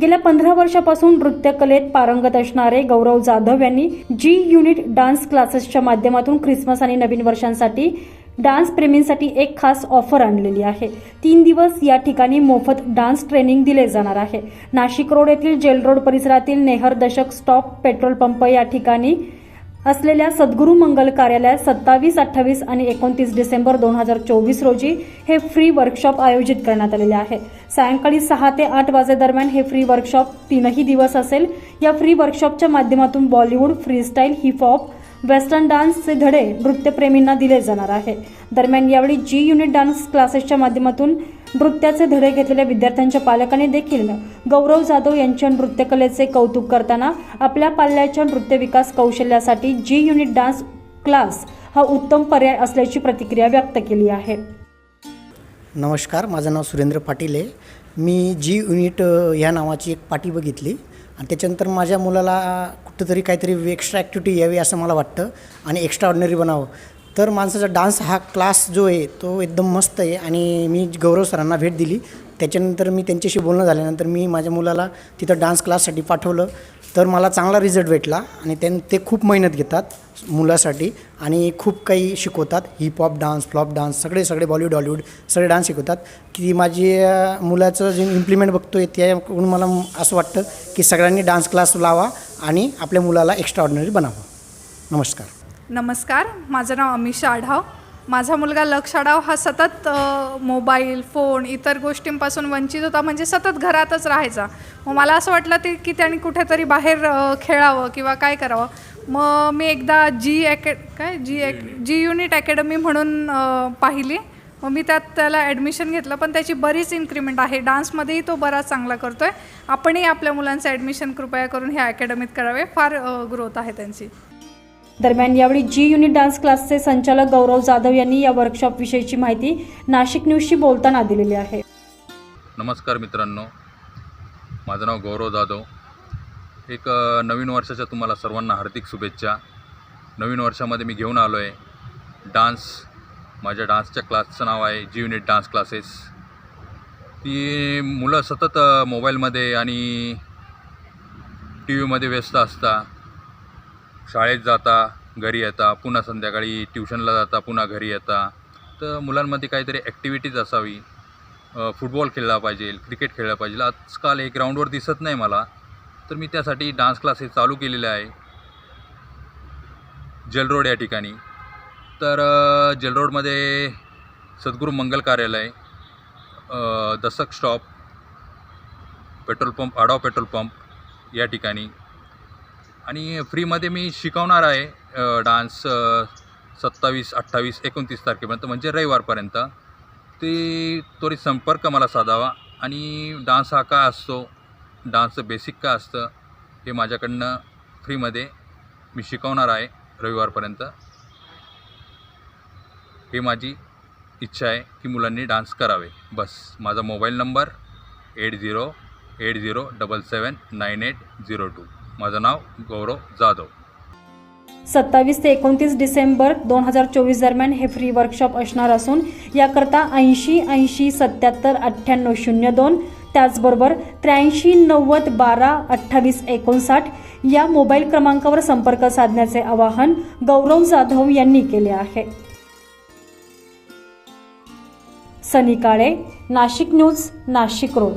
गेल्या पंधरा वर्षापासून नृत्यकलेत पारंगत असणारे गौरव जाधव यांनी जी युनिट डान्स क्लासेसच्या माध्यमातून ख्रिसमस आणि नवीन वर्षांसाठी डान्स प्रेमींसाठी एक खास ऑफर आणलेली आहे. तीन दिवस या ठिकाणी मोफत डान्स ट्रेनिंग दिले जाणार आहे. नाशिक रोड येथील जेल रोड परिसरातील नेहर दशक स्टॉप पेट्रोल पंप या ठिकाणी असलेल्या सद्गुरू मंगल कार्यालयात सत्तावीस अठ्ठावीस आणि एकोणतीस डिसेंबर दोन हजार चोवीस रोजी हे फ्री वर्कशॉप आयोजित करण्यात आलेले आहे. सायंकाळी सहा ते आठ वाजेदरम्यान हे फ्री वर्कशॉप तीनही दिवस असेल. या फ्री वर्कशॉपच्या माध्यमातून Bollywood freestyle hip hop western डान्सचे धडे नृत्यप्रेमींना दिले जाणार आहे. दरम्यान यावेळी जी युनिट डान्स क्लासेसच्या माध्यमातून नृत्याचे धडे घेतलेल्या विद्यार्थ्यांच्या पालकांनी देखील गौरव जाधव यांच्या नृत्यकलेचे कौतुक करताना आपल्या पाल्याच्या नृत्य विकास कौशल्यासाठी जी युनिट डान्स क्लास हा उत्तम पर्याय असल्याची प्रतिक्रिया व्यक्त केली आहे. नमस्कार माझं नाव सुरेंद्र पाटील आहे. मी जी युनिट ह्या नावाची एक पाटी बघितली. आणि त्याच्यानंतर माझ्या मुलाला कुठंतरी काहीतरी एक्स्ट्रा ॲक्टिव्हिटी यावी असं मला वाटतं आणि एक्स्ट्रा ऑर्डिनरी बनावं. तर माणसाचा डान्स हा क्लास जो आहे तो एकदम मस्त आहे आणि मी गौरव सरांना भेट दिली. त्याच्यानंतर मी त्यांच्याशी बोलणं झाल्यानंतर मी माझ्या मुलाला तिथं डान्स क्लाससाठी पाठवलं. तर मला चांगला रिझल्ट भेटला आणि त्यां ते खूप मेहनत घेतात मुलासाठी आणि खूप काही शिकवतात. हिपहॉप डान्स फ्लॉप डान्स सगळे सगळे बॉलिवूड हॉलिवूड सगळे डान्स शिकवतात. की माझी मुलाचं जे इम्प्लिमेंट बघतो आहे त्याकडून मला असं वाटतं की सगळ्यांनी डान्स क्लास लावा आणि आपल्या मुलाला एक्स्ट्रा ऑर्डिनरी बनावं. नमस्कार. नमस्कार माझं नाव अमिषा आढाव. माझा मुलगा लक्ष आढाव हा सतत मोबाईल फोन इतर गोष्टींपासून वंचित होता म्हणजे सतत घरातच राहायचा. मग मला असं वाटलं ते की त्याने कुठेतरी बाहेर खेळावं किंवा काय करावं. मग मी एकदा जी अकॅ काय? जी ॲक जी युनिट अकॅडमी म्हणून पाहिली. मग मी त्यात त्याला ॲडमिशन घेतलं पण त्याची बरीच इन्क्रीमेंट आहे. डान्समध्येही तो बराच चांगला करतो आहे आपणही आपल्या मुलांचं ॲडमिशन कृपया करून ह्या अकॅडमीत करावे. फार ग्रोथ आहे त्यांची. दरम्यान यावेळी जी युनिट डान्स क्लासचे संचालक गौरव जाधव यांनी या वर्कशॉप विषयीची माहिती नाशिक न्यूजशी बोलताना दिलेली आहे. नमस्कार मित्रांनो. माझं नाव गौरव जाधव. एक नवीन वर्षाच्या तुम्हाला सर्वांना हार्दिक शुभेच्छा. नवीन वर्षामध्ये मी घेऊन आलो आहे डान्स माझ्या डान्सच्या क्लासचं नाव आहे जी युनिट डान्स क्लासेस ती मुलं सतत मोबाईलमध्ये आणि टी व्हीमध्ये व्यस्त असता शाळेत जाता घरी येता पुन्हा संध्याकाळी ट्युशनला जाता पुन्हा घरी येता तर मुलांमध्ये काहीतरी ॲक्टिव्हिटीज असावी. फुटबॉल खेळला पाहिजे क्रिकेट खेळला पाहिजे. आजकाल हे ग्राउंडवर दिसत नाही मला तर मी त्यासाठी डान्स क्लासेस चालू केलेले आहे. जेल रोड या ठिकाणी. तर जलरोडमध्ये रोडमध्ये सद्गुरू मंगल कार्यालय दशक स्टॉप पेट्रोल पंप आडाव पेट्रोल पंप या ठिकाणी. आणि फ्रीमध्ये मी शिकवणार आहे डान्स सत्तावीस अठ्ठावीस एकोणतीस तारखेपर्यंत म्हणजे रविवारपर्यंत. ते त्वरित संपर्क मला साधावा. आणि डान्स हा काय असतो? डान्सचं बेसिक काय असतं? हे माझ्याकडनं फ्रीमध्ये मी शिकवणार आहे रविवारपर्यंत. हे माझी इच्छा आहे की मुलांनी डान्स करावे. बस माझा mobile number eight zero eight zero double seven nine eight zero two. माझं नाव गौरव जाधव. सत्तावीस ते एकोणतीस डिसेंबर दोन हजार चोवीस दरम्यान हे फ्री वर्कशॉप असणार असून याकरता ऐंशी ऐंशी सत्याहत्तर अठ्ठ्याण्णव शून्य दोन त्याचबरोबर त्र्याऐंशी नव्वद बारा अठ्ठावीस एकोणसाठ या मोबाईल क्रमांकावर संपर्क साधण्याचे आवाहन गौरव जाधव यांनी केले आहे. Sunny Kale Nashik news Nashik road.